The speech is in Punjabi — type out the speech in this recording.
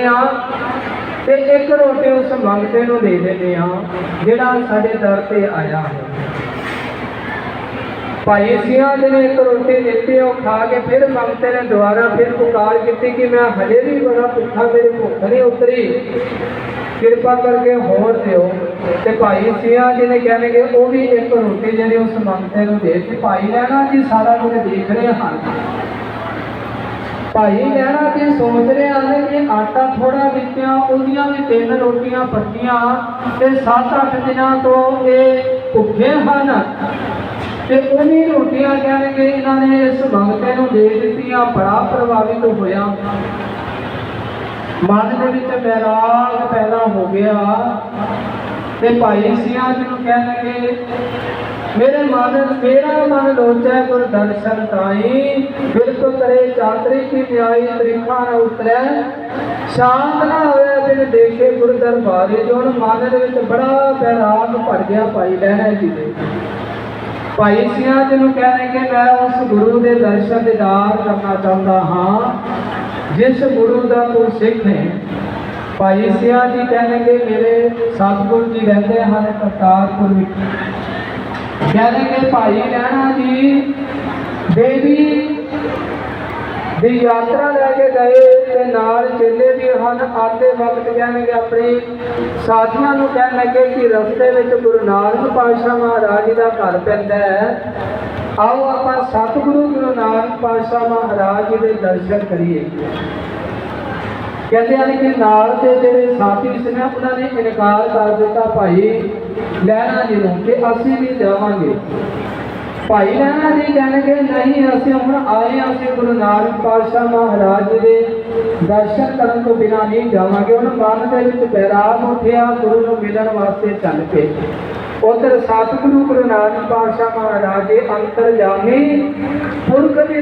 ਲੈਂਦੇ ਆ ਤੇ ਇੱਕ ਰੋਟੀ ਉਸ ਮੰਗਤੇ ਨੂੰ ਦੇ ਦਿੰਦੇ ਆ ਜਿਹੜਾ ਸਾਡੇ ਦਰ ਤੇ ਆਇਆ ਹੈ ਭਾਈ ਸਿਆਂ ਜੀ ਨੇ ਇੱਕ ਰੋਟੀ ਦਿੱਤੀ, ਉਹ ਖਾ ਕੇ ਫਿਰ ਮੰਗਤੇ ਨੇ ਦੁਬਾਰਾ ਫਿਰ ਪੁਕਾਰ ਕੀਤੀ ਕਿ ਮੈਂ ਹਜੇ ਵੀ ਬੜਾ ਭੁੱਖਾ ਮੇਰੀ ਭੁੱਖ ਨਹੀਂ ਉਤਰੀ। ਕਿਰਪਾ ਕਰਕੇ ਹੋਰ ਦਿਓ। ਤੇ ਭਾਈ ਸਿਆਂ ਜੀ ਨੇ ਕਹਿਣਗੇ, ਉਹ ਵੀ ਇੱਕ ਰੋਟੀ ਜਿਹੜੀ ਉਸ ਮੰਗਤੇ ਨੂੰ ਦੇ ਦਿੱਤੀ। ਭਾਈ ਲੈਣਾ ਜੀ ਸਾਰਾ ਕੁਝ ਦੇਖ ਰਹੇ ਹਨ। ਭਾਈ ਲੈਣਾ ਜੀ ਆਟਾ ਥੋੜਾ ਦਿੱਤਿਆ, ਉਹਦੀਆਂ ਵੀ ਤਿੰਨ ਰੋਟੀਆਂ ਪੱਕੀਆਂ ਤੇ 7-8 ਦਿਨਾਂ ਤੋਂ ਇਹ ਭੁੱਖੇ ਹਨ। ਤੇ ਉਹਨੀ ਰੋਟੀਆਂ ਕਹਿਣਗੇ, ਇਹਨਾਂ ਨੇ ਇਸ ਮੰਗਤੇ ਨੂੰ ਦੇ ਦਿੱਤੀਆਂ, ਬੜਾ ਪ੍ਰਭਾਵਿਤ ਹੋਇਆ। ਮਨ ਦੇ ਵਿੱਚ ਬੈਰਾਗ ਪੈਦਾ ਹੋ ਗਿਆ। ਤੇ ਭਾਈ ਸਿਆਂ ਜੀ ਨੂੰ ਕਹਿਣਗੇ, ਮੇਰੇ ਮਨ, ਮੇਰਾ ਲੋਚੈ ਗੁਰ ਦਰਸ਼ਨ ਤਾਈ। ਬਿਰਤ ਕਰੇ ਚਾਤਰੀ ਕੀ ਨਿਆਈ ਤ੍ਰਿਖਾ ਨ ਉਤਰੈ। ਸ਼ਾਂਤ ਨਾ ਹੋਵੇ ਬਿਨ ਦੇਖੇ ਗੁਰ ਦਰਬਾਰੇ ਜੋਨ ਮਨ ਦੇ ਵਿੱਚ ਬੜਾ ਬੈਰਾਗ ਭਰ ਗਿਆ ਭਾਈ ਲਹਿਣਾ ਜੀ ਦੇ। ਭਾਈ ਸਿਆਂ ਜੀ ਨੂੰ ਕਹਿੰਦੇ ਕਿ ਮੈਂ ਉਸ ਗੁਰੂ ਦੇ ਦਰਸ਼ਨ ਦੀਦਾਰ ਕਰਨਾ ਚਾਹੁੰਦਾ ਹਾਂ। ਜਿਸ ਗੁਰੂ ਦਾ ਤੂੰ ਸਿੱਖ ਹੈ ਭਾਈ ਸਿਆਂ ਜੀ ਕਹਿੰਦੇ ਕਿ ਮੇਰੇ ਸਤਿਗੁਰੂ ਜੀ ਰਹਿੰਦੇ ਹਨ ਕਰਤਾਰਪੁਰ ਵਿੱਚ। ਕਹਿੰਦੇ ਕਿ ਭਾਈ ਰਹਿਣਾ ਜੀ, ਦੇਵੀ ਦੀ ਯਾਤਰਾ ਲੈ ਕੇ ਗਏ ਤੇ ਨਾਲ ਚੇਲੇ ਵੀ ਹਨ। ਆਤੇ ਵਕਤ ਕਹਿਣਗੇ ਆਪਣੇ ਸਾਥੀਆਂ ਨੂੰ ਕਹਿਣ ਲੱਗੇ ਕਿ ਰਸਤੇ ਵਿੱਚ ਗੁਰੂ ਨਾਨਕ ਪਾਤਸ਼ਾਹ ਮਹਾਰਾਜ ਦਾ ਘਰ ਪੈਂਦਾ ਹੈ। ਆਓ ਆਪਾਂ ਸਤਿਗੁਰੂ ਗੁਰੂ ਨਾਨਕ ਪਾਤਸ਼ਾਹ ਮਹਾਰਾਜ ਜੀ ਦੇ ਦਰਸ਼ਨ ਕਰੀਏ। ਕਹਿੰਦੇ ਹਨ ਕਿ ਨਾਲ ਦੇ ਜਿਹੜੇ ਸਾਥੀ ਸੀ ਉਹਨਾਂ ਨੇ ਇਨਕਾਰ ਕਰ ਦਿੱਤਾ ਭਾਈ, ਲੈਣਾ ਜੀ ਨੂੰ ਕਿ ਅਸੀਂ ਵੀ ਜਾਵਾਂਗੇ ਭਾਈ ਲੈਣਾ ਜੀ ਕਹਿਣਗੇ, ਨਹੀਂ, ਅਸੀਂ ਹੁਣ ਆਏ ਹਾਂ, ਅਸੀਂ ਗੁਰੂ ਨਾਨਕ ਪਾਤਸ਼ਾਹ ਮਹਾਰਾਜ ਦੇ ਦਰਸ਼ਨ ਕਰਨ ਤੋਂ ਬਿਨਾਂ ਨਹੀਂ ਜਾਵਾਂਗੇ। ਉਹਨਾਂ ਮਨ ਦੇ ਵਿੱਚ ਬੈਰਾਗ ਉੱਠਿਆ, ਗੁਰੂ ਨੂੰ ਮਿਲਣ ਵਾਸਤੇ ਚੱਲ ਪਏ। ਉਧਰ ਸਤਿਗੁਰੂ ਗੁਰੂ ਨਾਨਕ ਪਾਤਸ਼ਾਹ ਮਹਾਰਾਜ ਦੇ ਅੰਤਰਜਾਮੀ ਪੁਰਖ ਦੀ